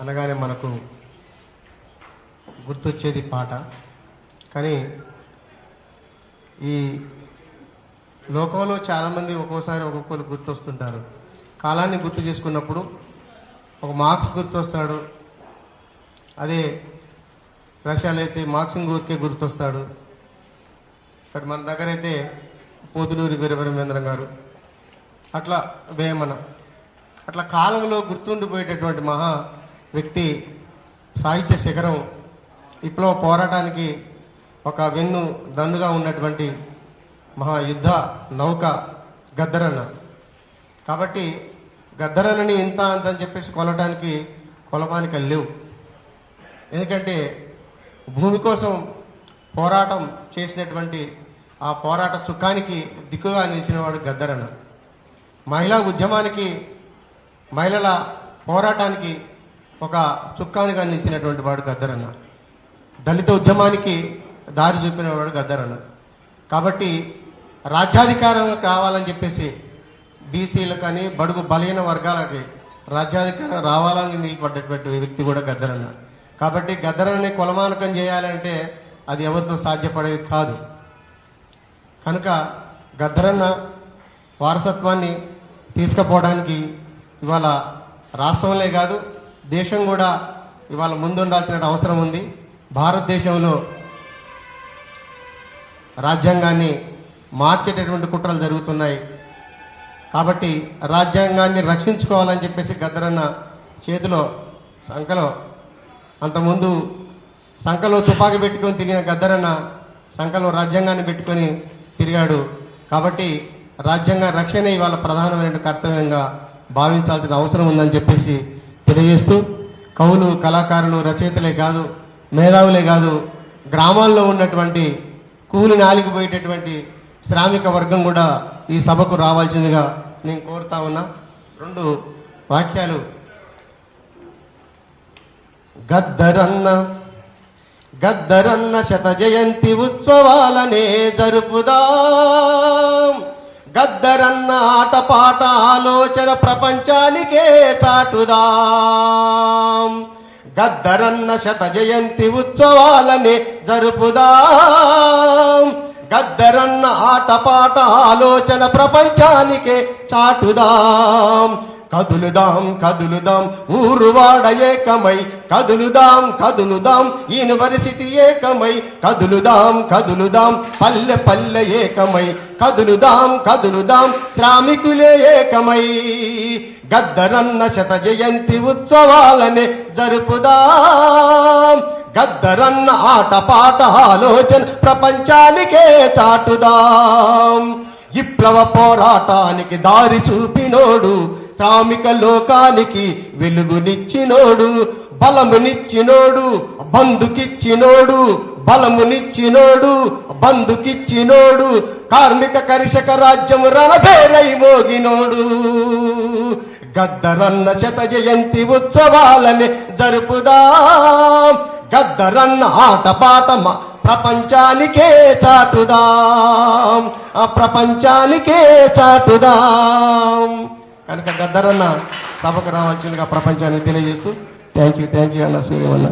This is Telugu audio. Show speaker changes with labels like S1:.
S1: అనగానే మనకు గుర్తొచ్చేది పాట. కానీ ఈ లోకంలో చాలామంది ఒక్కోసారి ఒక్కొక్కరు గుర్తొస్తుంటారు. కాలాన్ని గుర్తు చేసుకున్నప్పుడు ఒక మార్క్స్ గుర్తొస్తాడు. అదే రష్యాలో అయితే మార్క్సింగ్ ఊరికే గుర్తొస్తాడు. మరి మన దగ్గర అయితే పోతులూరి వీరబ్రహ్మేంద్రం గారు. అట్లా వేమన. అట్లా కాలంలో గుర్తుండిపోయేటటువంటి మహా వ్యక్తి సాహిత్య శిఖరం విప్లవ పోరాటానికి ఒక వెన్ను దన్నుగా ఉన్నటువంటి మహా యుద్ధ నౌక గద్దరన్న. కాబట్టి గద్దరన్నని ఇంత అంత అని చెప్పేసి కొలటానికి కొలమానిక లేవు. ఎందుకంటే భూమి కోసం పోరాటం చేసినటువంటి ఆ పోరాట చుక్కానికి దిక్కుగా నిలిచినవాడు గద్దరన్న. మహిళా ఉద్యమానికి మహిళల పోరాటానికి ఒక చుక్కానిగా నిలిచినటువంటి వాడు గద్దరన్న. దళిత ఉద్యమానికి దారి చూపినవాడు గద్దరన్న. కాబట్టి రాజ్యాధికారం కావాలని చెప్పేసి బీసీలకు కానీ బడుగు బలహీన వర్గాలకి రాజ్యాధికారం రావాలని నిలబడ్డటువంటి వ్యక్తి కూడా గద్దరన్న. కాబట్టి గద్దరన్నని కొలమానకం చేయాలంటే అది ఎవరితో సాధ్యపడేది కాదు. కనుక గద్దరన్న వారసత్వాన్ని తీసుకుపోవడానికి ఇవాళ రాష్ట్రంలో కాదు దేశం కూడా ఇవాళ ముందుండాల్సిన అవసరం ఉంది. భారతదేశంలో రాజ్యాంగాన్ని మార్చేటటువంటి కుట్రలు జరుగుతున్నాయి. కాబట్టి రాజ్యాంగాన్ని రక్షించుకోవాలని చెప్పేసి గద్దరన్న చేతిలో సంఖలో అంతకుముందు సంఖలో తుపాకీ పెట్టుకొని తిరిగిన గద్దరన్న సంఖలో రాజ్యాంగాన్ని పెట్టుకొని తిరిగాడు. కాబట్టి రాజ్యాంగ రక్షణ ఇవాళ ప్రధానమైన కర్తవ్యంగా భావించాల్సిన అవసరం ఉందని చెప్పేసి తెలియజేస్తూ కవులు కళాకారులు రచయితలే కాదు మేధావులే కాదు గ్రామాల్లో ఉన్నటువంటి కూలి నాలిగిపోయేటటువంటి శ్రామిక వర్గం కూడా ఈ సభకు రావాల్సిందిగా నేను కోరుతా ఉన్నా. రెండు వాక్యాలు. గద్దరన్న గద్దరన్న శత జయంతి ఉత్సవాలనే జరుపుదాం. గద్దరన్న ఆటపాట ఆలోచన ప్రపంచానికే చాటుదాం. గద్దరన్న శత జయంతి ఉత్సవాలని జరుపుదాం. గద్దరన్న ఆటపాట ఆలోచన ప్రపంచానికే చాటుదాం. కదులుదాం కదులుదాం ఊరువాడ ఏకమై. కదులుదాం కదులుదాం యూనివర్సిటీ ఏకమై. కదులుదాం కదులుదాం పల్లె పల్లె ఏకమై. కదులుదాం కదులుదాం శ్రామికులే ఏకమై. గద్దరన్న శత జయంతి ఉత్సవాలనే జరుపుదాం. గద్దరన్న ఆటపాట ఆలోచన ప్రపంచానికే చాటుదాం. విప్లవ పోరాటానికి దారి చూపినోడు శ్రామిక లోకానికి వెలుగునిచ్చినోడు బలమునిచ్చినోడు బంధుకిచ్చినోడు బలమునిచ్చినోడు బంధుకిచ్చినోడు కార్మిక కరిషక రాజ్యము రణభేరై మోగినోడు. గద్దరన్న శత జయంతి ఉత్సవాలని జరుపుదాం గద్దరన్న ఆటపాట ప్రపంచానికే చాటుదాం ఆ ప్రపంచానికే చాటుదాం. కనుక గద్దరన్న సభకు రావాల్సిందిగా ప్రపంచానికి తెలియజేస్తూ థ్యాంక్ యూ థ్యాంక్ యూ అన్న సూర్యవన్న